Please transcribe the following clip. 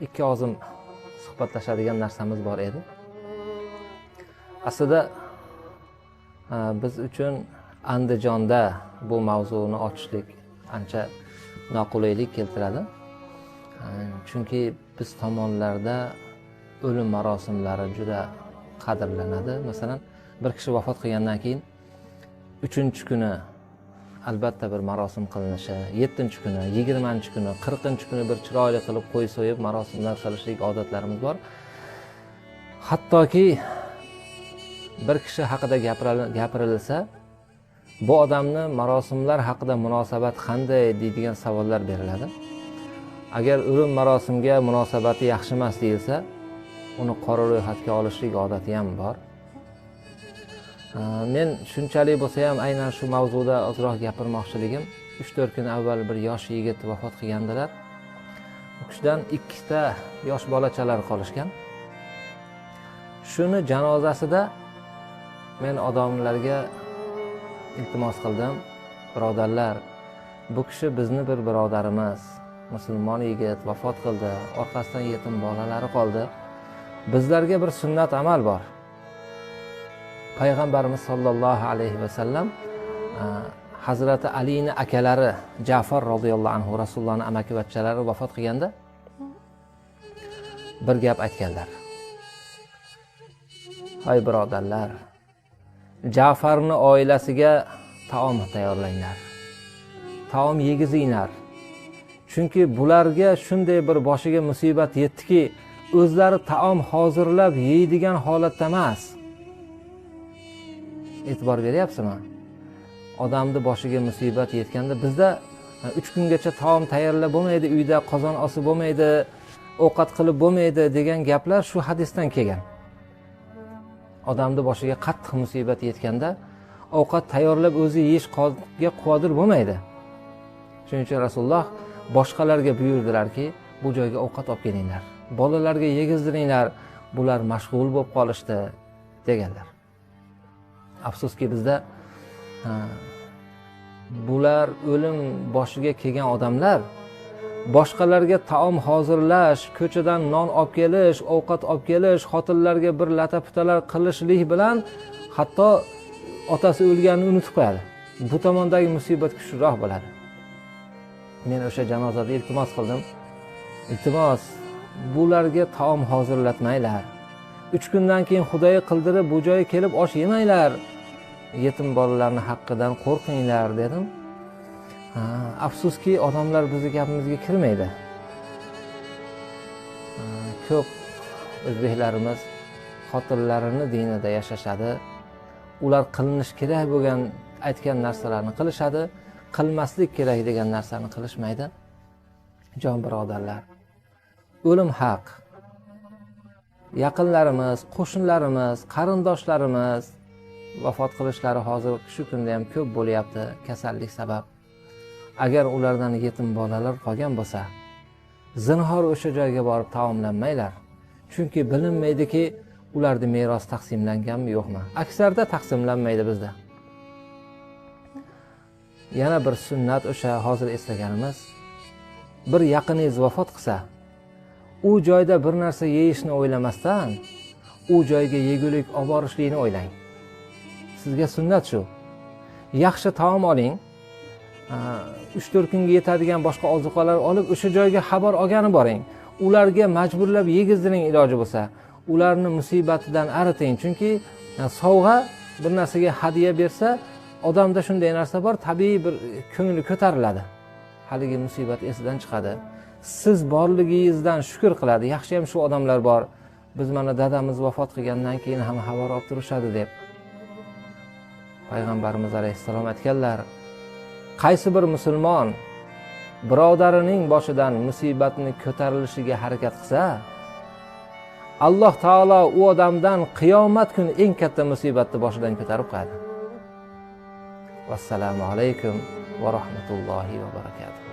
ikki og'zim suhbatlashadigan narsamiz bor edi. Aslida e, biz uchun andijonda bu mavzuni ochishlik ancha noqulaylik keltiradi. E, chunki biz tomonlarda o'lim marosimlari juda qadrlanadi. Masalan bir kishi vafot qilgandan keyin uchinchi kuni albatta bir marosim qilinishi yettinchi kuni yigirmanchi kuni qirqinchi kuni bir chiroyli qilib qo'y so'yib marosimlar qilishlik odatlarimiz bor. Hattoki bir kishi haqida gapirilsa bu odamni marosimlar haqida munosabat qanday deydigan savollar beriladi. Agar o'lim marosimga munosabati yaxshi emas deyilsa uni qora ro'yxatga olishlik odati ham bor. Э, men shunchalik bo'lsa ham aynan shu mavzuda ozroq gapirmoqchiligim. Uch to'rt kun avval bir yosh yigit vafot qilgandilar. U kishidan ikkita yosh bolachalar qolishgan. Shuni janozasida men odamlarga iltimos qildim. Birodarlar bu kishi bizni bir birodarimiz musulmon yigit vafot qildi orqasidan yetim bolalari qoldi. Bizlarga bir sunnat amal bor. Payg'ambarimiz sollallohu alayhi vasallam e, hazrati alini akalari jafar roziyallohu anhu rasulullohni amakivachchalari vafot qilganda bir gap aytganlar. Hoy birodarlar jafarni oilasiga taom tayyorlanglar taom yegizinglar. Chunki bularga shunday bir boshiga musibat yetdiki o'zlari taom hozirlab yeydigan holatda emas. E'tibor beryapsizmi odamni boshiga musibat yetganda bizda uch kungacha taom tayyorlab bo'lmaydi uyda qozon osib bo'lmaydi ovqat qilib bo'lmaydi degan gaplar shu hadisdan kelgan. Odamni boshiga qattiq musibat yetganda ovqat tayyorlab o'zi yeyishga qodir bo'lmaydi. Shuning uchun rasululloh boshqalarga buyurdilarki bu joyga ovqat olib kelinglar bolalarga yegizdiringlar bular mashg'ul bo'lib qolishdi deganlar. Afsuski bizda e, bular o'lim boshiga kelgan odamlar boshqalarga taom hozirlash ko'chadan non olib kelish ovqat olib kelish xotinlarga bir lata putalar qilishlik bilan hatto otasi o'lganini unutib qo'yadi. Bu tomondagi musibat kuchliroq bo'ladi. Men o'sha janozada iltimos qildim. Iltimos bularga taom hozirlatmanglar. Uch kundan keyin xudoyi qildirib bu joyga kelib osh yemanglar. Yetim bolalarni haqqidan qo'rqinglar dedim. Ha, afsuski odamlar bizni gapimizga kirmaydi. Ko'p o'zbeklarimiz xotinlarini dinida yashashadi. Ular qilinishi kerak bo'lgan aytgan narsalarni qilishadi. Qilmaslik kerak degan narsani qilishmaydi. Jon birodarlar o'lim haq. Yaqinlarimiz qo'shnilarimiz qarindoshlarimiz vafot qilishlari hozir shu kunda ham ko'p bo'lyapti kasallik sabab. Agar ulardan yetim bolalar qolgan bo'lsa zinhor o'sha joyga borib taomlanmanglar. Chunki bilinmaydiki ularni meros taqsimlanganmi yo'qmi? Aksarda taqsimlanmaydi bizda. Yana bir sunnat o'sha hozir eslaganimiz. Bir yaqiningiz vafot qilsa u joyda bir narsa yeyishni o'ylamasdan u joyga yegulik olib borishlikni o'ylang. Sizga sunnat shu. Yaxshi taom oling. Uch to'rt kunga yetadigan boshqa ozuqalar olib o'sha joyga xabar olgani boring. Ularga majburlab yegizdiring iloji bo'lsa. Ularni musibatidan ariting. Chunki e, sovg'a bir narsaga hadya bersa odamda shunday narsa bor tabiiy bir ko'ngli ko'tariladi. Haligi musibat esidan chiqadi. Siz borligingizdan shukur qiladi. Yaxshiyam shu odamlar bor. Biz mana dadamiz vafot qilgandan keyin ham xabar olib turishadi deb. Payg'ambarimiz alayhissalom aytganlar qaysi bir musulmon birodarining boshidan musibatni ko'tarilishiga harakat qilsa alloh taolo u odamdan qiyomat kuni eng katta musibatni boshidan ko'tarib qo'yadi. Vassalomu alaykum va rahmatullohi va barakatuh.